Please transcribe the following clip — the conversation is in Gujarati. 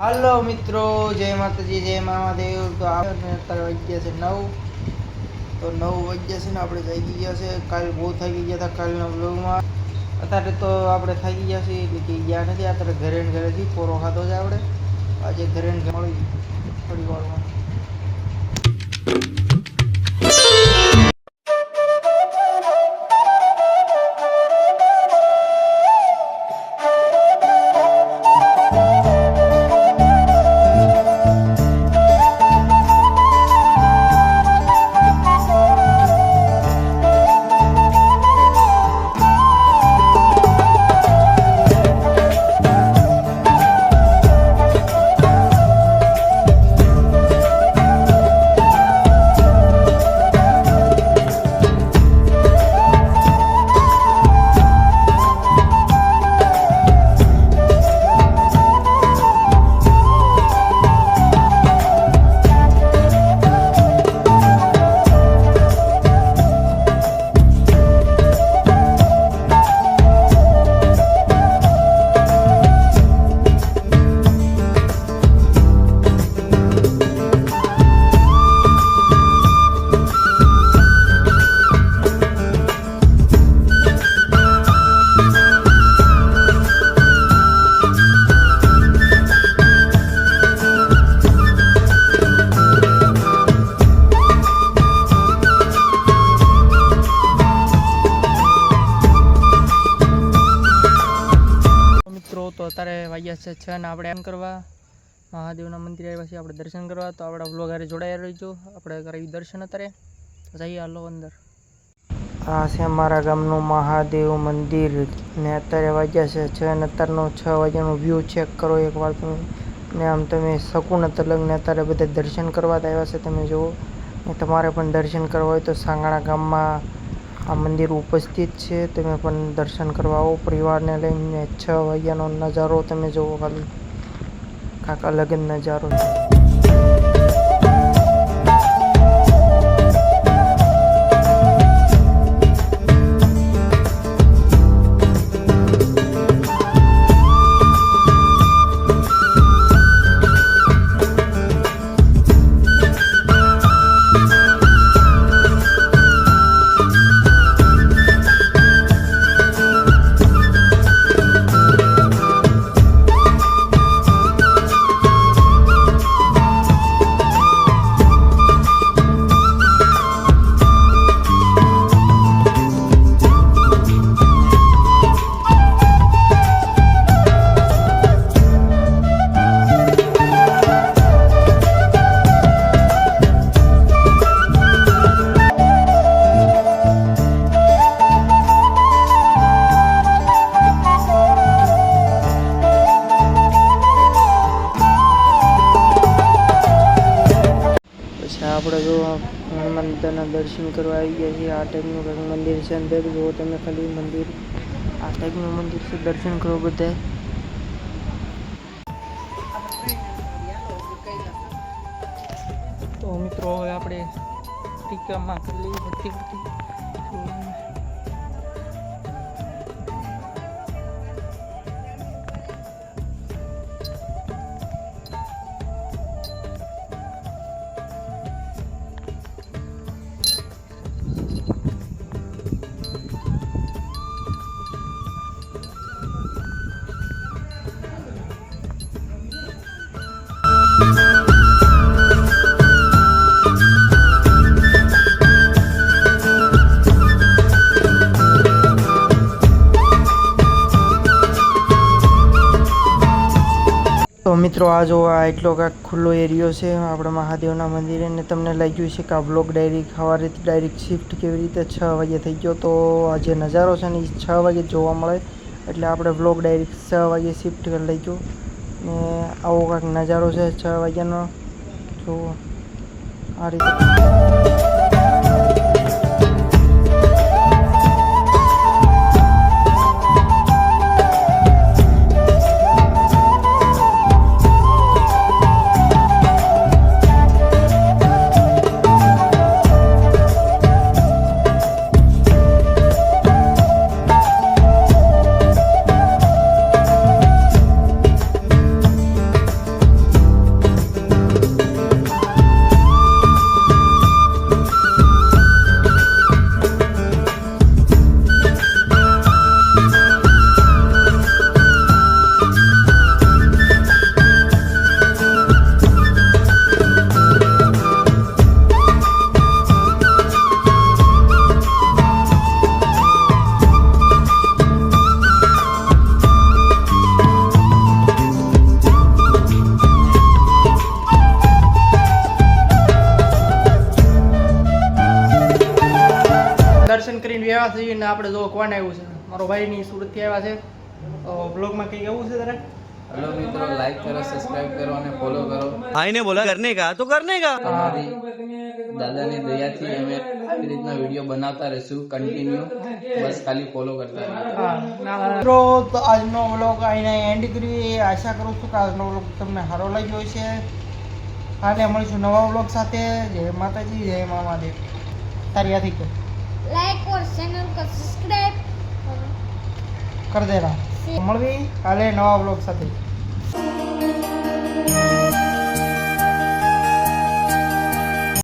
હાલો મિત્રો, જય માતાજી, જય મહાદેવ. તો આપણે અત્યારે વાગ્યા છે નવ. તો નવ વાગ્યા છે ને આપણે જાગી ગયા છે. કાલ બહુ થાકી ગયા હતા કાલના બ્લોગમાં અત્યારે તો આપણે થાકી ગયા છીએ એટલે કે ગયા નથી. અત્યારે ઘરે ઘરેથી પોરો ખાધો છે આપણે. આજે ઘરે ઘરે મળી. થોડી વારમાં. વાગ્યા છે, છ. આપણે એમ કરવા મહાદેવના મંદિરે આવ્યા છીએ. આપણે દર્શન કરવા. તો આપણા બ્લોગ હારે જોડાયા રહીજો. આપણે કરાવી દર્શન અત્યારે. જઈએ હાલો અંદર. આ છે મારા ગામનું મહાદેવ મંદિર. ને અત્યારે વાગ્યા છે, છ ને અત્યારનો છ વાગ્યાનો વ્યૂ ચેક કરો એકવાર તમે. ને આમ તમે શકુન તલંગને અત્યારે બધા દર્શન કરવા આવ્યા છે, તમે જુઓ. ને તમારે પણ દર્શન કરવા હોય તો સાંગાણા ગામમાં આ મંદિર ઉપસ્થિત છે. તમે પણ દર્શન કરવા આવો. પરિવારને લઈને છ વાગ્યાનો નજારો તમે જુઓ ખાલી. કાંક અલગ નજારો છે દાદાના દર્શન કરવા આવી છીએ. આ ટાઈપનું કંઈક મંદિર છે અંદર. જુઓ તમે ખાલી મંદિર. આ ટાઈપનું મંદિર છે. દર્શન કરો બધા. તો મિત્રો, હવે આપણે ટીકામાં કરી લઈએ મિત્રો, આ જો આ એટલો કાંઈક ખુલ્લો એરિયો છે, આપણે મહાદેવના મંદિરે, ને તમને લાગ્યું છે કે આ બ્લોક ડાયરેક્ટ સવારે ડાયરેક્ટ શિફ્ટ કેવી રીતે છ વાગે થઈ ગયો. તો આ જે નજારો છે ને એ છ વાગે જોવા મળે. એટલે આપણે બ્લોક ડાયરેક્ટ છ વાગે શિફ્ટ કરી લઈ ગયો ને આવો કાંઈક નજારો છે છ વાગ્યાનો. જો આ રીતે રિવ્યુ આવ્યા છે ને આપણે જો કોણ આવ્યું છે? મારો ભાઈ ની સુરતથી આવ્યા છે. બ્લોગમાં કઈ એવું છે તારે? હેલો મિત્રો લાઈક કરો સબસ્ક્રાઇબ કરો અને ફોલો કરો. ભાઈને બોલા કરને કા? તો કરને કા? દાદાની દયાથી અમે આવી રીતના વીડિયો બનાવતા રહીશું કન્ટિન્યુ બસ ખાલી ફોલો કરતા મિત્રો તો આજનો વ્લોગ આઈને એન્ડ કરી આશા કરું છું કે આજનો વ્લોગ તમને સારો લાગ્યો છે કાલે મળીશું નવા વ્લોગ સાથે. જય માતાજી જય મા મહાદેવ. તારી આથી લાઈક लाइक और चैनल को सब्सक्राइब करो કર દેના મળવી કાલે નવા વ્લોગ સાથે